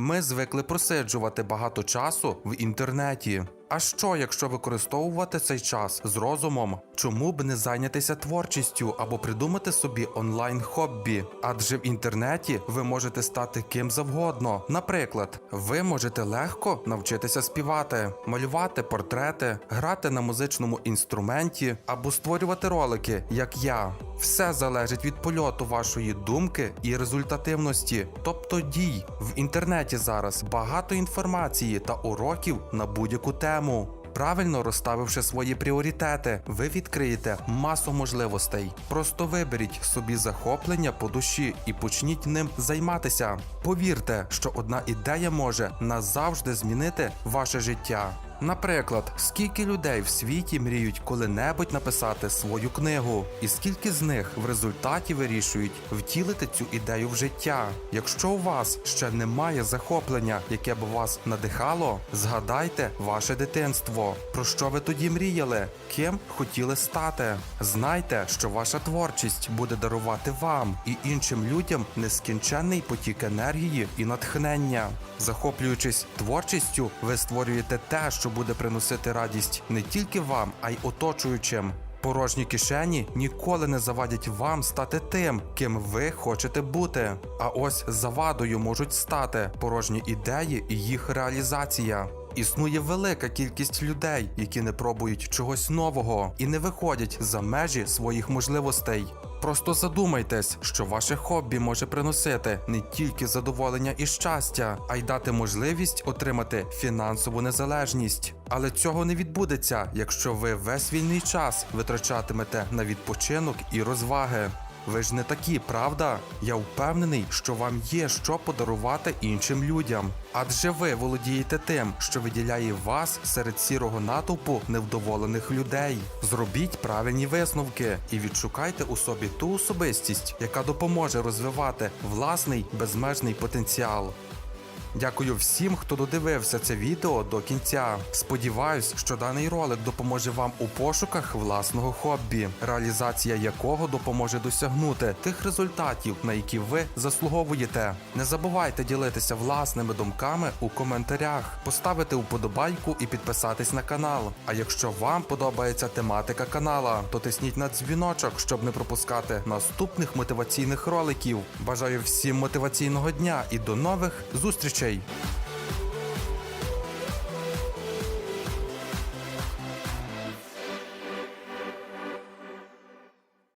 Ми звикли просиджувати багато часу в інтернеті. А що, якщо використовувати цей час з розумом? Чому б не зайнятися творчістю або придумати собі онлайн хобі? Адже в інтернеті ви можете стати ким завгодно. Наприклад, ви можете легко навчитися співати, малювати портрети, грати на музичному інструменті або створювати ролики, як я. Все залежить від польоту вашої думки і результативності, тобто дій. В інтернеті зараз багато інформації та уроків на будь-яку тему. Правильно розставивши свої пріоритети, ви відкриєте масу можливостей. Просто виберіть собі захоплення по душі і почніть ним займатися. Повірте, що одна ідея може назавжди змінити ваше життя. Наприклад, скільки людей в світі мріють коли-небудь написати свою книгу, і скільки з них в результаті вирішують втілити цю ідею в життя. Якщо у вас ще немає захоплення, яке б вас надихало, згадайте ваше дитинство. Про що ви тоді мріяли? Ким хотіли стати? Знайте, що ваша творчість буде дарувати вам і іншим людям нескінченний потік енергії і натхнення. Захоплюючись творчістю, ви створюєте те, що буде приносити радість не тільки вам, а й оточуючим. Порожні кишені ніколи не завадять вам стати тим, ким ви хочете бути. А ось завадою можуть стати порожні ідеї і їх реалізація. Існує велика кількість людей, які не пробують чогось нового і не виходять за межі своїх можливостей. Просто задумайтесь, що ваше хобі може приносити не тільки задоволення і щастя, а й дати можливість отримати фінансову незалежність. Але цього не відбудеться, якщо ви весь вільний час витрачатимете на відпочинок і розваги. Ви ж не такі, правда? Я впевнений, що вам є що подарувати іншим людям. Адже ви володієте тим, що виділяє вас серед сірого натовпу невдоволених людей. Зробіть правильні висновки і відшукайте у собі ту особистість, яка допоможе розвивати власний безмежний потенціал. Дякую всім, хто додивився це відео до кінця. Сподіваюсь, що даний ролик допоможе вам у пошуках власного хобі, реалізація якого допоможе досягнути тих результатів, на які ви заслуговуєте. Не забувайте ділитися власними думками у коментарях, поставити вподобайку і підписатись на канал. А якщо вам подобається тематика канала, то тисніть на дзвіночок, щоб не пропускати наступних мотиваційних роликів. Бажаю всім мотиваційного дня і до нових зустрічей! podcast aí.